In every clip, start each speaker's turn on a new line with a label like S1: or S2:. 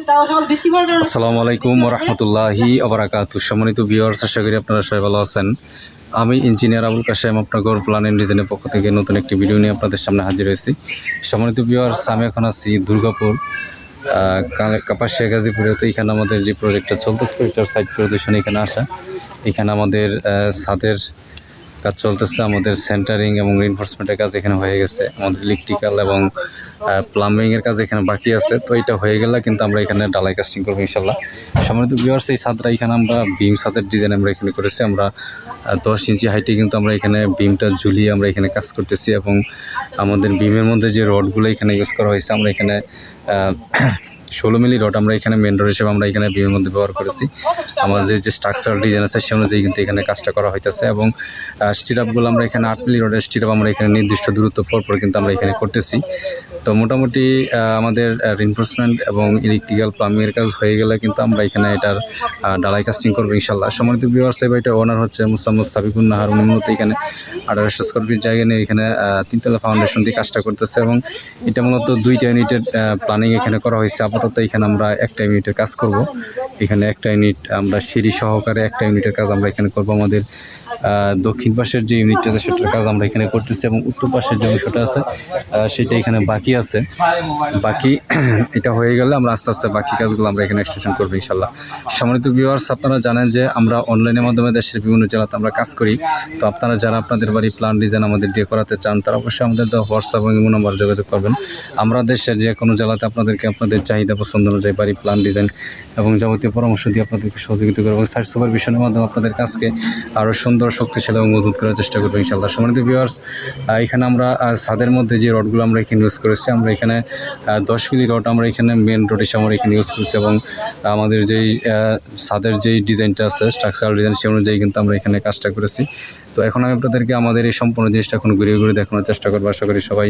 S1: আসসালামু আলাইকুম রহমতুল্লাহি আবরাকাতু সম্মানিত ভিউয়ার্স আশা করি আপনারা সবাই ভালো আছেন। আমি ইঞ্জিনিয়ার আবুল কাশেম আপনার প্ল্যান এন্ড ডিজাইনের পক্ষ থেকে নতুন একটি ভিডিও নিয়ে আপনাদের সামনে হাজির হয়েছি। সম্মানিত ভিউয়ার্স আমি এখন আছি দুর্গাপুর কাপাসিয়া গাজীপুরে। তো এখানে আমাদের যে প্রজেক্টটা চলতেছে ওইটার সাইড প্রদর্শন এখানে আসা। এখানে আমাদের ছাদের কাজ চলতেছে আমাদের সেন্টারিং এবং রিনফোর্সমেন্টের কাজ এখানে হয়ে গেছে। আমাদের ইলেকট্রিক্যাল এবং প্লাম্বিং এর কাজ এখানে বাকি আছে। তো এটা হয়ে গেলে কিন্তু আমরা এখানে ডালাই কাস্টিং করব ইনশাল্লাহ। সম্মানিত ভিউয়ার্স এই ছাদটা এখানে আমরা বিম ছাদের ডিজাইন আমরা এখানে করেছি। আমরা দশ ইঞ্চি হাইটে কিন্তু আমরা এখানে বিমটা ঝুলিয়ে আমরা এখানে কাজ করতেছি এবং আমাদের বিমের মধ্যে যে রডগুলো এখানে ইউজ করা হয়েছে, আমরা এখানে ষোলো মিলি রড আমরা এখানে মেন রড হিসেবে আমরা এখানে বিমের মধ্যে ব্যবহার করেছি। আমাদের যে স্ট্রাকচারাল ডিজাইন আছে সে অনুযায়ী কিন্তু এখানে কাজটা করা হইতেছে এবং স্টিরাপগুলো আমরা এখানে আট মিলি রডের স্টিরাপ আমরা এখানে নির্দিষ্ট দূরত্ব পর পর কিন্তু আমরা এখানে করতেছি। তো মোটামুটি আমাদের রিনফোর্সমেন্ট এবং ইলেকট্রিক্যাল প্লাম্বিংয়ের কাজ হয়ে গেলে কিন্তু আমরা এখানে এটার ডালাই কাস্টিং করব ইনশাল্লাহ সম্মানিত বিভার সাহেব এটার ওনার হচ্ছে মুসাম্মদ সাবিকুন নাহার। উনি মূলত এখানে আঠারোশো স্কোয়ার ফিট জায়গা নিয়ে এখানে তিনতলা ফাউন্ডেশন দিয়ে কাজটা করতেছে এবং এটা মূলত দুইটা ইউনিটের প্ল্যানিং এখানে করা হয়েছে। আপাতত এখানে আমরা একটা ইউনিটের কাজ করব। এখানে একটা ইউনিট আমরা সিঁড়ি সহকারে একটা ইউনিটের কাজ আমরা এখানে করব। আমাদের দক্ষিণ পাশের যে ইউনিটটা আছে, সেটার কাজ আমরা এখানে করতেছি এবং উত্তর পাশের যে অংশটা আছে সেটা এখানে বাকি আছে। বাকি এটা হয়ে গেলে আমরা আস্তে আস্তে বাকি কাজগুলো আমরা এখানে এক্সটেনশন করব ইনশাল্লাহ। সম্মানিত ভিউয়ার্স আপনারা জানেন যে আমরা অনলাইনের মাধ্যমে দেশের বিভিন্ন জেলাতে আমরা কাজ করি। তো আপনারা যারা আপনাদের বাড়ি প্ল্যান ডিজাইন আমাদের দিয়ে করাতে চান, তারা অবশ্যই আমাদের হোয়াটসঅ্যাপ এবং ইমো নাম্বার যোগাযোগ করবেন। আমরা দেশের যে কোনো জেলাতে আপনাদেরকে আপনাদের চাহিদা পছন্দ অনুযায়ী বাড়ি প্ল্যান ডিজাইন এবং যাবতীয় পরামর্শ দিয়ে আপনাদেরকে সহযোগিতা করব। এবং সাইট সুপারভিশনের মাধ্যমে আপনাদের কাজকে আরও সুন্দর, শক্তিশালী এবং মজবুত করার চেষ্টা করব ইনশাল্লাহ সম্মানিত ভিউয়ার্স এখানে আমরা ছাদের মধ্যে যে রডগুলো আমরা এখানে ইউজ করেছি, আমরা এখানে দশ মিলি রড আমরা এখানে মেন রড হিসেবে আমরা এখানে ইউজ করেছি এবং আমাদের যেই ছাদের যেই ডিজাইনটা আছে স্ট্রাকচারাল ডিজাইন সেই অনুযায়ী কিন্তু আমরা এখানে কাজটা করেছি। তো এখন আমি আপনাদেরকে আমাদের এই সম্পূর্ণ জিনিসটা এখন ঘুরিয়ে ঘুরে দেখানোর চেষ্টা করব। আশা করি সবাই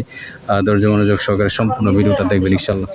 S1: ধৈর্য মনোযোগ সহকারে সম্পূর্ণ ভিডিওটা দেখবেন ইনশাল্লাহ